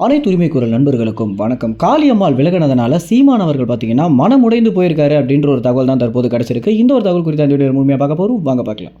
அனைத்து உரிமை குரல் நண்பர்களுக்கும் வணக்கம். காளியம்மாள் விலகினதுனால சீமான் அவர்கள் பார்த்தீங்கன்னா மனம் உடைந்து போயிருக்காரு அப்படின்ற ஒரு தகவல் தான் தற்போது கிடைச்சிருக்கு. இந்த ஒரு தகவல் குறித்த அந்த வீடியோ முழுமையாக பார்க்க போகிறோம் வாங்க பார்க்கலாம்.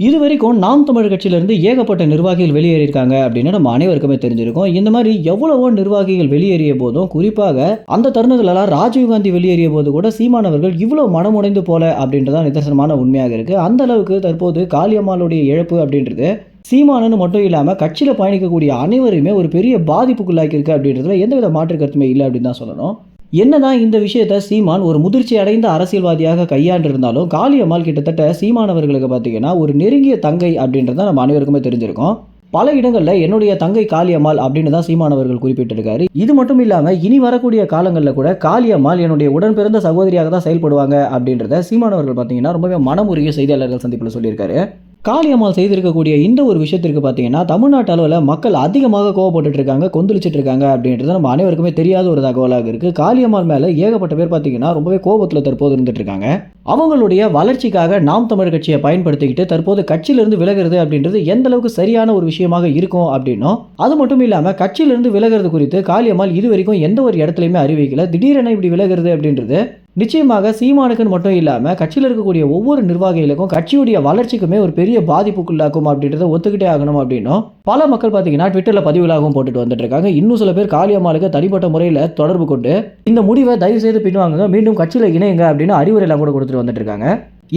இது வரைக்கும் நாம் தமிழ் கட்சியிலிருந்து ஏகப்பட்ட நிர்வாகிகள் வெளியேறியிருக்காங்க அப்படின்னு நம்ம அனைவருக்குமே தெரிஞ்சிருக்கோம். இந்த மாதிரி எவ்வளவோ நிர்வாகிகள் வெளியேறிய போதும் குறிப்பாக அந்த தருணத்திலலாம் ராஜீவ்காந்தி வெளியேறிய போது கூட சீமானவர்கள் இவ்வளோ மனமுடைந்து போல அப்படின்றதான் நிதர்சனமான உண்மையாக இருக்குது அந்த அளவுக்கு தற்போது காளியம்மாளுடைய இழப்பு அப்படின்றது சீமானன்னு மட்டும் இல்லாமல் கட்சியில் பயணிக்கக்கூடிய அனைவருமே ஒரு பெரிய பாதிப்புக்குள்ளாக்கியிருக்கு அப்படின்றதுல எந்தவித மாற்று கருத்துமே இல்லை அப்படின்னு தான் சொல்லணும். என்னதான் இந்த விஷயத்தை சீமான் ஒரு முதிர்ச்சி அடைந்த அரசியல்வாதியாக கையாண்டிருந்தாலும் காளியம்மாள் கிட்டத்தட்ட சீமானவர்களுக்கு பார்த்தீங்கன்னா ஒரு நெருங்கிய தங்கை அப்படின்றத நம்ம அனைவருக்குமே தெரிஞ்சிருக்கோம். பல இடங்களில் என்னுடைய தங்கை காளியம்மாள் அப்படின்னு தான் சீமானவர்கள் குறிப்பிட்டிருக்காரு. இது மட்டும் இல்லாமல் இனி வரக்கூடிய காலங்களில் கூட காளியம்மாள் என்னுடைய உடன் பிறந்த சகோதரியாக தான் செயல்படுவாங்க அப்படின்றத சீமானவர்கள் பார்த்தீங்கன்னா ரொம்பவே மனமுருகிய செய்தியாளர்கள் சந்திப்பில் சொல்லியிருக்காரு. காளியம்மாள் செய்திருக்கக்கூடிய இந்த ஒரு விஷயத்திற்கு பார்த்தீங்கன்னா தமிழ்நாட்டு அளவில் மக்கள் அதிகமாக கோவப்பட்டு இருக்காங்க கொந்தளிச்சிட்டு இருக்காங்க அப்படின்றது நம்ம அனைவருக்குமே தெரியாத ஒரு தகவலாக இருக்கு. காளியம்மாள் மேலே ஏகப்பட்ட பேர் பார்த்தீங்கன்னா ரொம்பவே கோபத்தில் தற்போது இருந்துட்டு இருக்காங்க அவங்களுடைய வளர்ச்சிக்காக நாம் தமிழர் கட்சியை பயன்படுத்திக்கிட்டு தற்போது கட்சியிலிருந்து விலகிறது அப்படின்றது எந்த அளவுக்கு சரியான ஒரு விஷயமாக இருக்கும் அப்படின்னும் அது மட்டும் இல்லாமல் கட்சியிலிருந்து விலகிறது குறித்து காளியம்மாள் இது வரைக்கும் எந்த ஒரு இடத்துலையுமே அறிவிக்கல. திடீரென இப்படி விலகிறது அப்படின்றது நிச்சயமாக சீமானுக்குன்னு மட்டும் இல்லாமல் கட்சியில் இருக்கக்கூடிய ஒவ்வொரு நிர்வாகிகளுக்கும் கட்சியுடைய வளர்ச்சிக்குமே ஒரு பெரிய பாதிப்புக்குள்ளாக்கும் அப்படின்றத ஒத்துக்கிட்டே ஆகணும் அப்படின்னும் பல மக்கள் பார்த்தீங்கன்னா ட்விட்டரில் பதிவுகளாகவும் போட்டுட்டு வந்துட்டு இருக்காங்க. இன்னும் சில பேர் காளியம்மாளுக்கு தனிப்பட்ட முறையில் தொடர்பு கொண்டு இந்த முடிவை தயவு செய்து பின்வாங்குங்க மீண்டும் கட்சியில் இணையுங்க அப்படின்னு அறிவுரையெல்லாம் கூட கொடுத்துட்டு வந்துட்டு இருக்காங்க.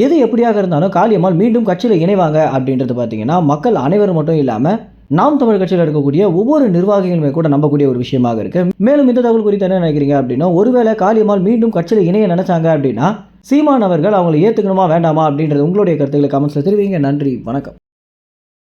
எது எப்படியாக இருந்தாலும் காளியம்மாள் மீண்டும் கட்சியில் இணைவாங்க அப்படின்றது பார்த்தீங்கன்னா மக்கள் அனைவரும் மட்டும் இல்லாமல் நாம் தமிழ் கட்சியில் இருக்கக்கூடிய ஒவ்வொரு நிர்வாகிகளுமே கூட நம்பக்கூடிய ஒரு விஷயமாக இருக்கு. மேலும் இந்த தகவல் குறித்து என்ன நினைக்கிறீங்க அப்படின்னா ஒருவேளை காளியம்மாள் மீண்டும் கட்சியில் இணைய நினைச்சாங்க அப்படின்னா சீமான் அவர்கள் அவங்களை ஏற்றுக்கணுமா வேண்டாமா அப்படின்றது உங்களுடைய கருத்துக்களை கமெண்ட்ஸில் தெரிவிங்க. நன்றி வணக்கம்.